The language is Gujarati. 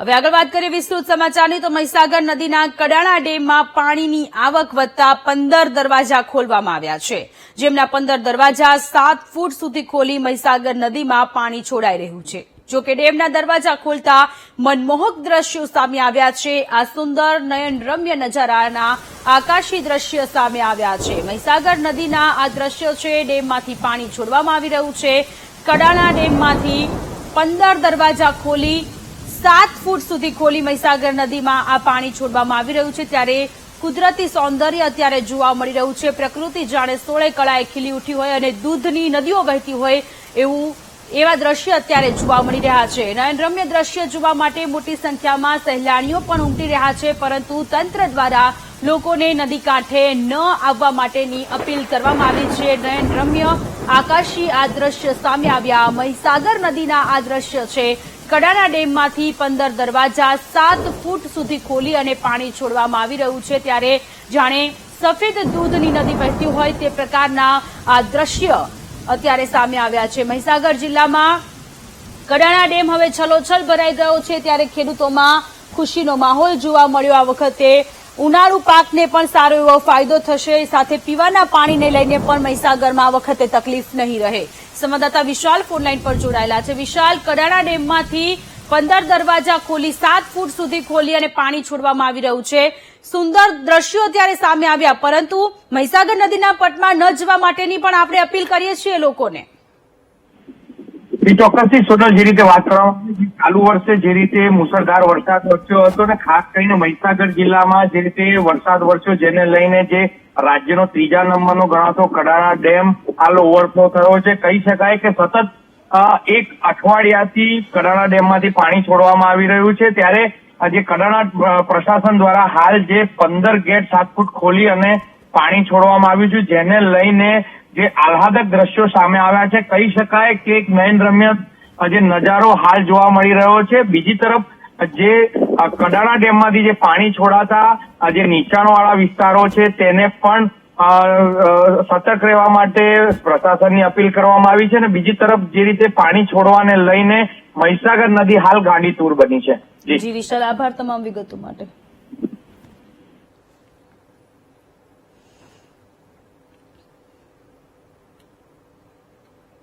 હવે આગળ વાત કરીએ વિસ્તૃત સમાચારની, તો મહીસાગર નદીના કડાણા ડેમમાં પાણીની આવક વધતા પંદર દરવાજા ખોલવામાં આવ્યા છે. જેમના પંદર દરવાજા સાત ફૂટ સુધી ખોલી મહીસાગર નદીમાં પાણી છોડાઈ રહ્યું છે. જો કે ડેમના દરવાજા ખોલતા મનમોહક દ્રશ્યો સામે આવ્યા છે. આ સુંદર નયનરમ્ય નજારાના આકાશી દ્રશ્ય સામે આવ્યા છે. મહીસાગર નદીના આ દ્રશ્યો છે, ડેમમાંથી પાણી છોડવામાં આવી રહ્યું છે. કડાણા ડેમમાંથી પંદર દરવાજા ખોલી સાત ફૂટ સુધી ખોલી મહીસાગર નદીમાં આ પાણી છોડવામાં આવી રહ્યું છે. ત્યારે કુદરતી સૌંદર્ય અત્યારે જોવા મળી રહ્યું છે. પ્રકૃતિ જાણે સોળે કળાએ ખીલી ઉઠી હોય અને દૂધની નદીઓ વહેતી હોય એવું એવા દ્રશ્ય અત્યારે જોવા મળી રહ્યા છે. નયનરમ્ય દ્રશ્ય જોવા માટે મોટી સંખ્યામાં સહેલાણીઓ પણ ઉમટી રહ્યા છે, પરંતુ તંત્ર દ્વારા લોકોને નદી કાંઠે ન આવવા માટેની અપીલ કરવામાં આવી છે. નયનરમ્ય આકાશી આ દ્રશ્ય સામે આવ્યા. મહીસાગર નદીના આ દ્રશ્ય છે. કડાણા ડેમમાંથી પંદર દરવાજા સાત ફૂટ સુધી ખોલી અને પાણી છોડવામાં આવી રહ્યું છે. ત્યારે જાણે સફેદ દૂધની નદી વહેતી હોય તે પ્રકારના આ દ્રશ્ય અત્યારે સામે આવ્યા છે. મહીસાગર જિલ્લામાં કડાણા ડેમ હવે છલોછલ ભરાઈ ગયો છે. ત્યારે ખેડૂતોમાં ખુશીનો માહોલ જોવા મળ્યો. આ વખતે ઉનાળુ પાકને પણ સારો એવો ફાયદો થશે. સાથે પીવાના પાણીને લઈને પણ મહીસાગરમાં આ વખતે તકલીફ નહીં રહે. સંવાદદાતા વિશાલ ફોનલાઈન પર જોડાયેલા છે. વિશાલ, કડાણા ડેમમાંથી પંદર દરવાજા ખોલી, સાત ફૂટ સુધી ખોલી અને પાણી છોડવામાં આવી રહ્યું છે. સુંદર દ્રશ્યો અત્યારે સામે આવ્યા, પરંતુ મહીસાગર નદીના પટમાં ન જવા માટેની પણ આપણે અપીલ કરીએ છીએ લોકોને. ચોક્કસથી સોનલ, જે રીતે વાત કરવામાં ચાલુ વર્ષે જે રીતે મુસળધાર વરસાદ વરસ્યો હતો ને ખાસ કરીને મહીસાગર જિલ્લામાં જે રીતે વરસાદ વરસ્યો, જેને લઈને જે રાજ્યનો ત્રીજા નંબરનો ગણાતો કડાણા ડેમ હાલ ઓવરફ્લો થયો છે. કહી શકાય કે સતત એક અઠવાડિયાથી કડાણા ડેમમાંથી પાણી છોડવામાં આવી રહ્યું છે. ત્યારે જે કડાણા પ્રશાસન દ્વારા હાલ જે પંદર ગેટ સાત ફૂટ ખોલી અને પાણી છોડવામાં આવ્યું છે, જેને લઈને જે આહ્લાદક દ્રશ્યો સામે આવ્યા છે, કહી શકાય કે એક મેન રમ્ય જે નજારો હાલ જોવા મળી રહ્યો છે. બીજી તરફ, જે કડાણા ડેમમાંથી જે પાણી છોડાતા જે નીચાણવાળા વિસ્તારો છે, તેને પણ સતર્ક રહેવા માટે પ્રશાસનની અપીલ કરવામાં આવી છે અને બીજી તરફ, જે રીતે પાણી છોડવાને લઈને મહીસાગર નદી હાલ ગાંડી તૂર બની છે. જી, વિશાલ, આભાર તમામ વિગતો માટે.